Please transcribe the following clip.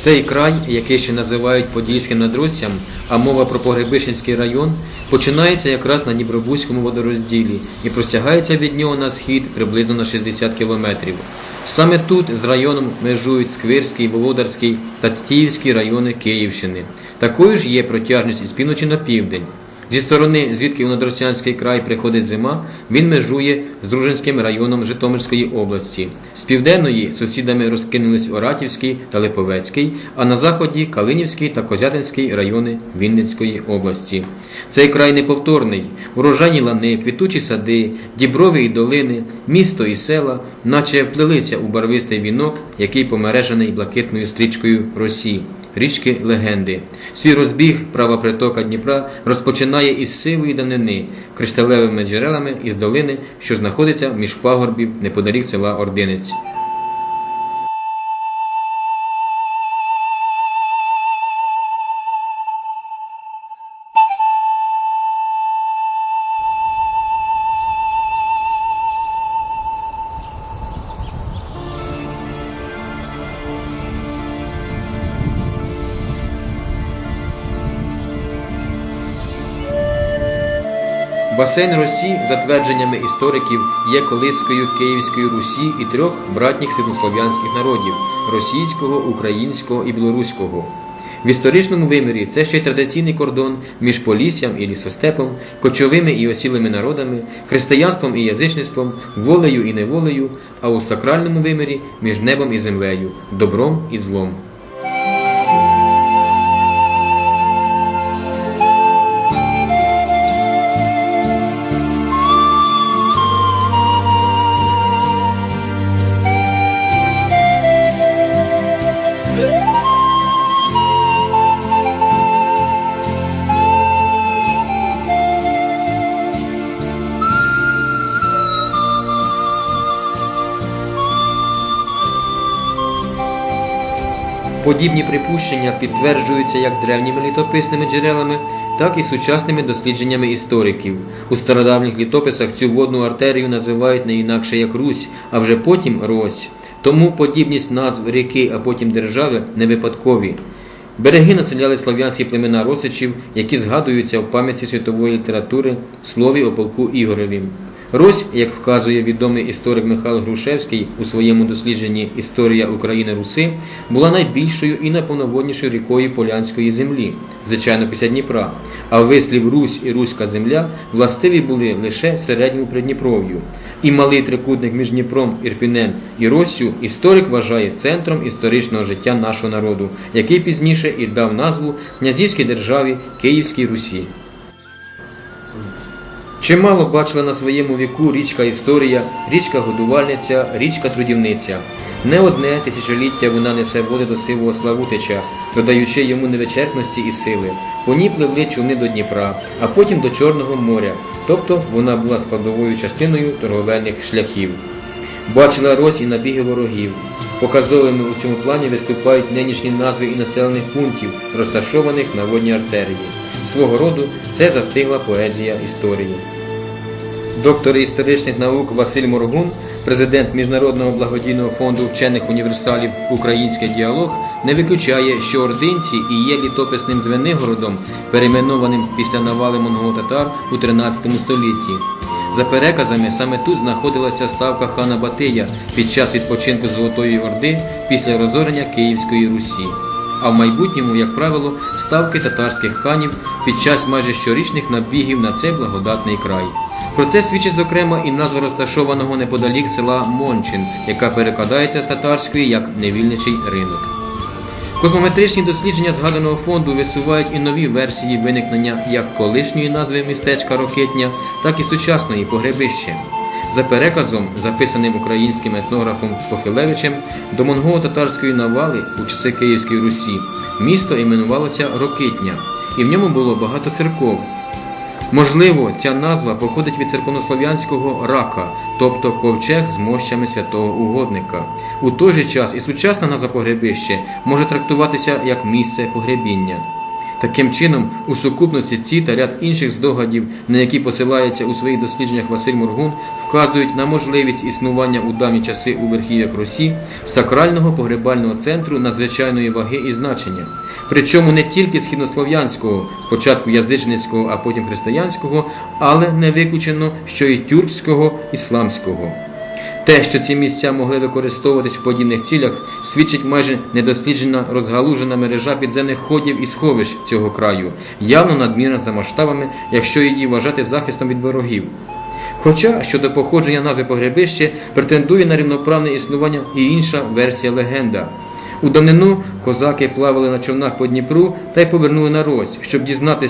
Цей край, який ще називають Подільським надруцям, а мова про Погребишинський район, починається якраз на Дніпробузькому водорозділі і простягається від нього на схід приблизно на 60 кілометрів. Саме тут з районом межують Сквирський, Володарський та Тіївський райони Київщини. Такою ж є протяжність із півночі на південь. Зі сторони, звідки в Надросянський край приходить зима, він межує з Дружинським районом Житомирської області. З південної сусідами розкинулись Оратівський та Липовецький, а на заході Калинівський та Козятинський райони Вінницької області. Цей край неповторний, урожайні лани, квітучі сади, діброви і долини, місто і села, наче вплелися у барвистий вінок, який помережений блакитною стрічкою Росії річки легенди. Свій розбіг права притока Дніпра розпочинає із сивої данини, кришталевими джерелами із долини, що знаходиться між пагорбів неподалік села Ординець. Басейн Росі, за твердженнями істориків, є колискою Київської Русі і трьох братніх східнослов'янських народів російського, українського і білоруського. В історичному вимірі це ще й традиційний кордон між Поліссям і лісостепом, кочовими і осілими народами, християнством і язичництвом, волею і неволею, а у сакральному вимірі між небом і землею, добром і злом. Подібні припущення підтверджуються як древніми літописними джерелами, так і сучасними дослідженнями істориків. У стародавніх літописах цю водну артерію називають не інакше як Русь, а вже потім Рось. Тому подібність назв ріки, а потім держави не випадкові. Береги населяли слов'янські племена Росичів, які згадуються в пам'яті світової літератури в слові о полку Ігореві. Рось, як вказує відомий історик Михайло Грушевський у своєму дослідженні Історія України Руси, була найбільшою і найповноводнішою рікою Полянської землі, звичайно, після Дніпра. А вислів Русь і Руська земля властиві були лише середньому Придніпров'ю. І малий трикутник між Дніпром, Ірпінем і Россю історик вважає центром історичного життя нашого народу, який пізніше і дав назву князівській державі Київській Русі. Чимало бачила на своєму віку річка Історія, річка Годувальниця, річка Трудівниця. Не одне тисячоліття вона несе води до сивого Славутича, додаючи йому невичерпності і сили. По ній пливли човни до Дніпра, а потім до Чорного моря, тобто вона була складовою частиною торговельних шляхів. Бачила Рось і набіги ворогів. Показовими у цьому плані виступають нинішні назви і населених пунктів, розташованих на водній артерії. Свого роду це застигла поезія історії. Доктор історичних наук Василь Моргун, президент Міжнародного благодійного фонду вчених універсалів Український діалог, не виключає, що ординці і є літописним Звенигородом, перейменованим після навали монголо-татар у 13 столітті. За переказами, саме тут знаходилася ставка хана Батия під час відпочинку Золотої Орди після розорення Київської Русі. А в майбутньому, як правило, ставки татарських ханів під час майже щорічних набігів на цей благодатний край. Про це свідчить зокрема і назва розташованого неподалік села Мончин, яка перекладається з татарської як невільничий ринок. Космометричні дослідження згаданого фонду висувають і нові версії виникнення як колишньої назви містечка Рокитня, так і сучасної погребище. За переказом, записаним українським етнографом Похилевичем, до монголо-татарської навали у часи Київської Русі місто іменувалося Рокитня, і в ньому було багато церков. Можливо, ця назва походить від церковнослов'янського рака, тобто ковчег з мощами святого угодника. У той же час і сучасна назва погребище може трактуватися як місце погребіння. Таким чином, у сукупності ці та ряд інших здогадів, на які посилається у своїх дослідженнях Василь Моргун, вказують на можливість існування у давні часи у верхів'ях Русі сакрального погребального центру надзвичайної ваги і значення. Причому не тільки східнослов'янського, спочатку язичницького, а потім християнського, але не виключено, що і тюркського, ісламського. Те, що ці місця могли використовуватись в подібних цілях, свідчить майже недосліджена розгалужена мережа підземних ходів і сховищ цього краю, явно надмірна за масштабами, якщо її вважати захистом від ворогів. Хоча щодо походження назви погребище претендує на рівноправне існування і інша версія легенда. У давнину козаки плавали на човнах по Дніпру та й повернули на Рось, щоб дізнатися.